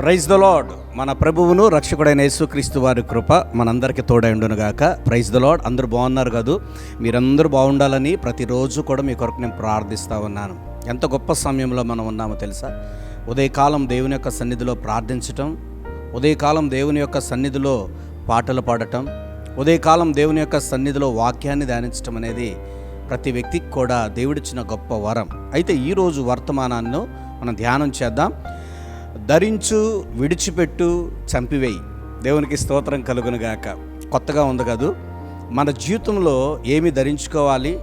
Praise the lord మన ప్రభువును రక్షకుడైన యేసుక్రీస్తు వారి కృప మనందరికీ తోడై ఉండునుగాక. ప్రైజ్ ద లాడ్ అందరూ బాగున్నారు కదూ? మీరందరూ బాగుండాలని ప్రతిరోజు కూడా మీ కొరకు నేను ప్రార్థిస్తూ ఉన్నాను. ఎంత గొప్ప సమయంలో మనం ఉన్నామో తెలుసా? ఉదయకాలం దేవుని యొక్క సన్నిధిలో ప్రార్థించటం ఉదయకాలం దేవుని యొక్క సన్నిధిలో పాటలు పాడటం ఉదయకాలం దేవుని యొక్క సన్నిధిలో వాక్యాన్ని ధ్యానించటం అనేది ప్రతి వ్యక్తికి కూడా దేవుడిచ్చిన గొప్ప వరం. అయితే ఈరోజు వర్తమానాన్ని మనం ధ్యానం చేద్దాం. ధరించు విడిచిపెట్టు చంపివేయి. దేవునికి స్తోత్రం కలుగునుగాక కొత్తగా ఉంది కదూ? మన జీవితంలో ఏమి ధరించుకోవాలి?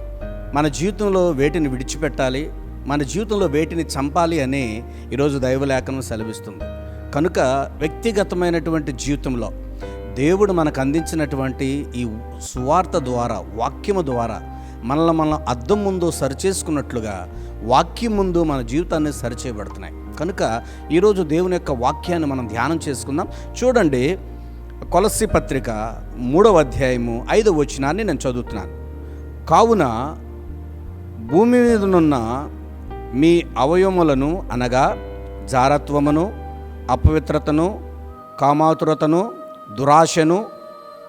మన జీవితంలో వేటిని విడిచిపెట్టాలి? మన జీవితంలో వేటిని చంపాలి అని ఈరోజు దైవలేఖనం సెలవిస్తుంది. కనుక వ్యక్తిగతమైనటువంటి జీవితంలో దేవుడు మనకు అందించినటువంటి ఈ సువార్త ద్వారా వాక్యము ద్వారా మనల్ని మనం అద్దం ముందు సరిచేసుకున్నట్లుగా వాక్యం ముందు మన జీవితాన్ని సరిచేయబడుతున్నాయి. కనుక ఈరోజు దేవుని యొక్క వాక్యాన్ని మనం ధ్యానం చేసుకుందాం. చూడండి కొలసి పత్రిక మూడవ అధ్యాయము ఐదవ వచనాన్ని నేను చదువుతున్నాను. కావున భూమి మీదనున్న మీ అవయవములను అనగా జారత్వమును అపవిత్రతను కామాతురతను దురాశను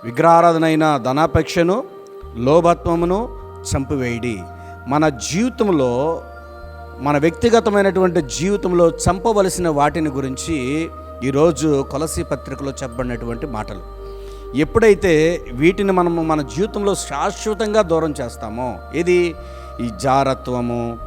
విగ్రహారాధనైన ధనాపేక్షను లోభత్వమును చంపివేయడి. మన జీవితంలో మన వ్యక్తిగతమైనటువంటి జీవితంలో చంపవలసిన వాటిని గురించి ఈరోజు కొలసి పత్రికలో చెప్పబడినటువంటి మాటలు. ఎప్పుడైతే వీటిని మనము మన జీవితంలో శాశ్వతంగా దూరం చేస్తామో ఇది ఈ జారత్వము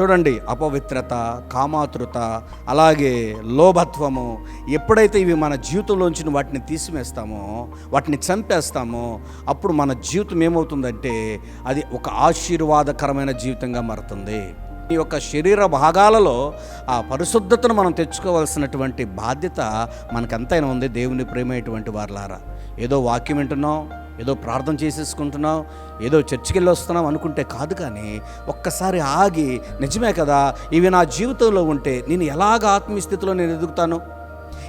చూడండి అపవిత్రత కామాతృత అలాగే లోభత్వము ఎప్పుడైతే ఇవి మన జీవితంలోంచి వాటిని తీసివేస్తామో వాటిని చంపేస్తామో అప్పుడు మన జీవితం ఏమవుతుందంటే అది ఒక ఆశీర్వాదకరమైన జీవితంగా మారుతుంది. ఈ యొక్క శరీర భాగాలలో ఆ పరిశుద్ధతను మనం తెచ్చుకోవాల్సినటువంటి బాధ్యత మనకెంతైనా ఉంది దేవుని ప్రేమైనటువంటి వారులారా. ఏదో వాక్యం వింటున్నాం ఏదో ప్రార్థన చేసేసుకుంటున్నాం ఏదో చర్చికి వెళ్ళి వస్తున్నాం అనుకుంటే కాదు కానీ ఒక్కసారి ఆగి నిజమే కదా ఇవి నా జీవితంలో ఉంటే నేను ఎలాగ ఆత్మీయస్థితిలో నేను ఎదుగుతాను?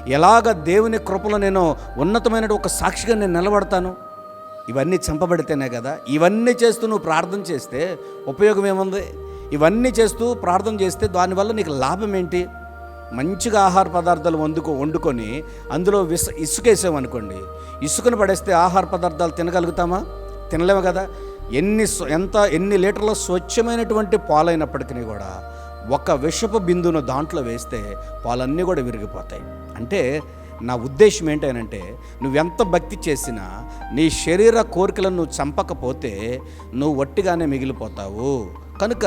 ఎలాగ దేవుని కృపలో నేను ఉన్నతమైన ఒక సాక్షిగా నేను నిలబడతాను? ఇవన్నీ చంపబడితేనే కదా ఇవన్నీ చేస్తూ నువ్వు ప్రార్థన చేస్తే ఉపయోగం ఏముంది? ఇవన్నీ చేస్తూ ప్రార్థన చేస్తే దానివల్ల నీకు లాభం ఏంటి? మంచిగా ఆహార పదార్థాలు వండుకో వండుకొని అందులో విస ఇసుకేసామనుకోండి ఇసుకను పడేస్తే ఆహార పదార్థాలు తినగలుగుతామా? తినలేము కదా. ఎన్ని ఎంత ఎన్ని లీటర్ల స్వచ్ఛమైనటువంటి పాలైనప్పటికీ కూడా ఒక విషపు బిందును దాంట్లో వేస్తే పాలన్నీ కూడా విరిగిపోతాయి. అంటే నా ఉద్దేశం ఏంటంటే నువ్వెంత భక్తి చేసినా నీ శరీర కోరికలను నువ్వు చంపకపోతే నువ్వు వట్టిగానే మిగిలిపోతావు. కనుక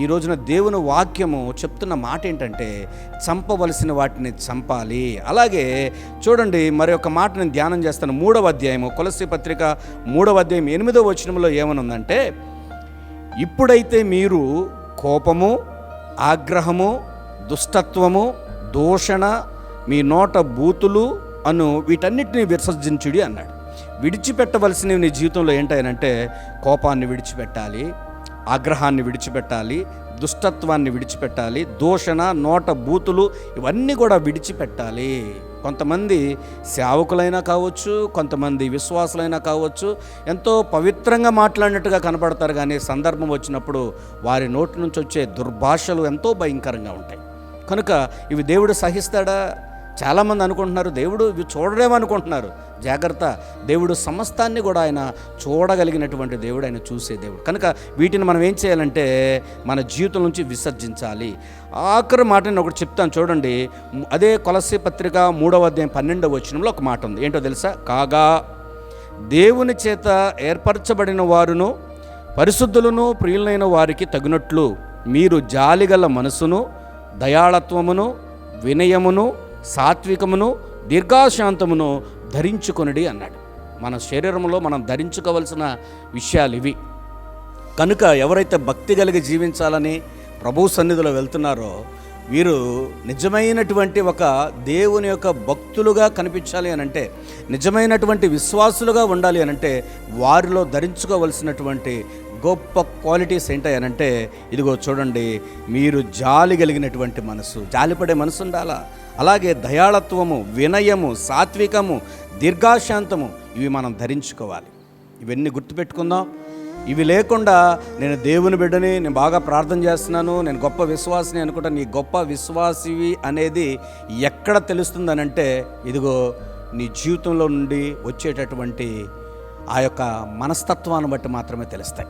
ఈ రోజున దేవుని వాక్యము చెప్తున్న మాట ఏంటంటే చంపవలసిన వాటిని చంపాలి. అలాగే చూడండి మరి ఒక మాట నేను ధ్యానం చేస్తాను. మూడవ అధ్యాయము కొలసి పత్రిక మూడవ అధ్యాయం ఎనిమిదవ వచనంలో ఏమనుందంటే ఇప్పుడైతే మీరు కోపము ఆగ్రహము దుష్టత్వము దూషణ మీ నోట బూతులు అను వీటన్నిటిని విసర్జించుడి అన్నాడు. విడిచిపెట్టవలసినవి నీ జీవితంలో ఏంటంటే కోపాన్ని విడిచిపెట్టాలి. ఆగ్రహాన్ని విడిచిపెట్టాలి దుష్టత్వాన్ని విడిచిపెట్టాలి దూషణ నోట బూతులు ఇవన్నీ కూడా విడిచిపెట్టాలి. కొంతమంది సేవకులైనా కావచ్చు కొంతమంది విశ్వాసులైనా కావచ్చు ఎంతో పవిత్రంగా మాట్లాడినట్టుగా కనపడతారు కానీ సందర్భం వచ్చినప్పుడు వారి నోటి నుంచి వచ్చే దుర్భాషలు ఎంతో భయంకరంగా ఉంటాయి. కనుక ఇవి దేవుడు సహిస్తాడా? చాలామంది అనుకుంటున్నారు దేవుడు ఇవి చూడలేమనుకుంటున్నారు జాగ్రత్త దేవుడు సమస్తాన్ని కూడా ఆయన చూడగలిగినటువంటి దేవుడు ఆయన చూసే దేవుడు. కనుక వీటిని మనం ఏం చేయాలంటే మన జీవితం నుంచి విసర్జించాలి. ఆఖరి మాట నేను ఒకటి చెప్తాను చూడండి. అదే కొలసి పత్రిక మూడవ అధ్యాయం పన్నెండవ వచనంలో ఒక మాట ఉంది. ఏంటో తెలుసా? కాగా దేవుని చేత ఏర్పరచబడిన వారును పరిశుద్ధులను ప్రియులైన వారికి తగినట్లు మీరు జాలిగల మనసును దయాళత్వమును వినయమును సాత్వికమును దీర్ఘాశాంతమును ధరించుకొనిడి అన్నాడు. మన శరీరంలో మనం ధరించుకోవలసిన విషయాలు ఇవి. కనుక ఎవరైతే భక్తి కలిగి జీవించాలని ప్రభు సన్నిధిలో వెళ్తున్నారో వీరు నిజమైనటువంటి ఒక దేవుని యొక్క భక్తులుగా కనిపించాలి అని అంటే నిజమైనటువంటి విశ్వాసులుగా ఉండాలి అని అంటే వారిలో ధరించుకోవలసినటువంటి గొప్ప క్వాలిటీస్ ఏంటాయనంటే ఇదిగో చూడండి మీరు జాలి కలిగినటువంటి మనసు జాలిపడే మనసు ఉండాలా? అలాగే దయాళత్వము వినయము సాత్వికము దీర్ఘాశాంతము ఇవి మనం ధరించుకోవాలి. ఇవన్నీ గుర్తుపెట్టుకుందాం. ఇవి లేకుండా నేను దేవుని బిడ్డని నేను బాగా ప్రార్థన చేస్తున్నాను నేను గొప్ప విశ్వాసిని అనుకుంటా. నీ గొప్ప విశ్వాసివి అనేది ఎక్కడ తెలుస్తుందనంటే ఇదిగో నీ జీవితంలో నుండి వచ్చేటటువంటి ఆ యొక్క మనస్తత్వాన్ని బట్టి మాత్రమే తెలుస్తాయి.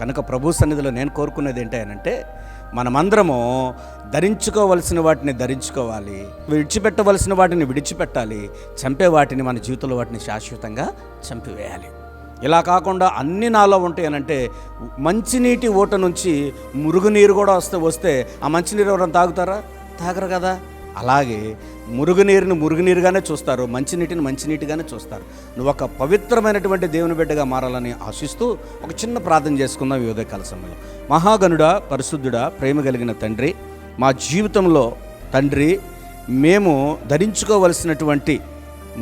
కనుక ప్రభు సన్నిధిలో నేను కోరుకునేది ఏంటంటే మనమందరము ధరించుకోవలసిన వాటిని ధరించుకోవాలి విడిచిపెట్టవలసిన వాటిని విడిచిపెట్టాలి చంపే వాటిని మన జీవితంలో వాటిని శాశ్వతంగా చంపివేయాలి. ఇలా కాకుండా అన్ని నాలో ఉంటాయనంటే మంచినీటి ఊట నుంచి మురుగునీరు కూడా వస్తే వస్తే ఆ మంచినీరు ఎవరైనా తాగుతారా? తాగరు కదా. అలాగే మురుగునీరుని మురుగునీరుగానే చూస్తారు మంచినీటిని మంచినీటిగానే చూస్తారు. నువ్వు ఒక పవిత్రమైనటువంటి దేవుని బిడ్డగా మారాలని ఆశిస్తూ ఒక చిన్న ప్రార్థన చేసుకుందాం ఈ ఉదయకాల సమయంలో. మహాగనుడా పరిశుద్ధుడా ప్రేమ కలిగిన తండ్రి మా జీవితంలో తండ్రి మేము ధరించుకోవలసినటువంటి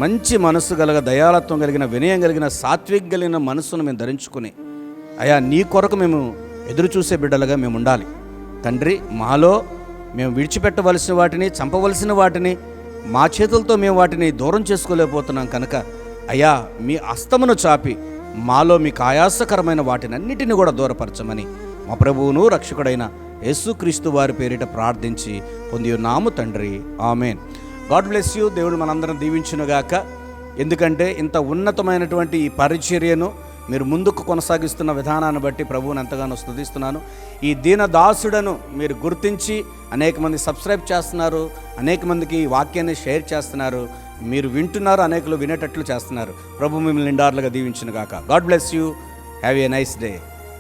మంచి మనస్సు కలగ దయాలత్వం కలిగిన వినయం కలిగిన సాత్విక కలిగిన మనస్సును మేము ధరించుకుని అయా నీ కొరకు మేము ఎదురు చూసే బిడ్డలుగా మేము ఉండాలి. తండ్రి మాలో మేము విడిచిపెట్టవలసిన వాటిని చంపవలసిన వాటిని మా చేతులతో మేము వాటిని దూరం చేసుకోలేకపోతున్నాం కనుక అయ్యా మీ అస్తమును చాపి మాలో మీకు ఆయాసకరమైన వాటినన్నిటిని కూడా దూరపరచమని మా ప్రభువును రక్షకుడైన యేసుక్రీస్తు వారి పేరిట ప్రార్థించి పొంది నాము తండ్రి. ఆమెన్. గాడ్ బ్లెస్ యూ దేవుడు మనందరం దీవించునుగాక. ఎందుకంటే ఇంత ఉన్నతమైనటువంటి ఈ పరిచర్యను మీరు ముందుకు కొనసాగిస్తున్న విధానాన్ని బట్టి ప్రభువుని ఎంతగానో స్థుతిస్తున్నాను. ఈ దీన దాసుడను మీరు గుర్తించి అనేక మంది సబ్స్క్రైబ్ చేస్తున్నారు అనేక మందికి ఈ వాక్యాన్ని షేర్ చేస్తున్నారు. మీరు వింటున్నారు అనేకలు వినేటట్లు చేస్తున్నారు. ప్రభు మిమ్మల్ని నిండార్లుగా దీవించిన గాక God bless you have a nice day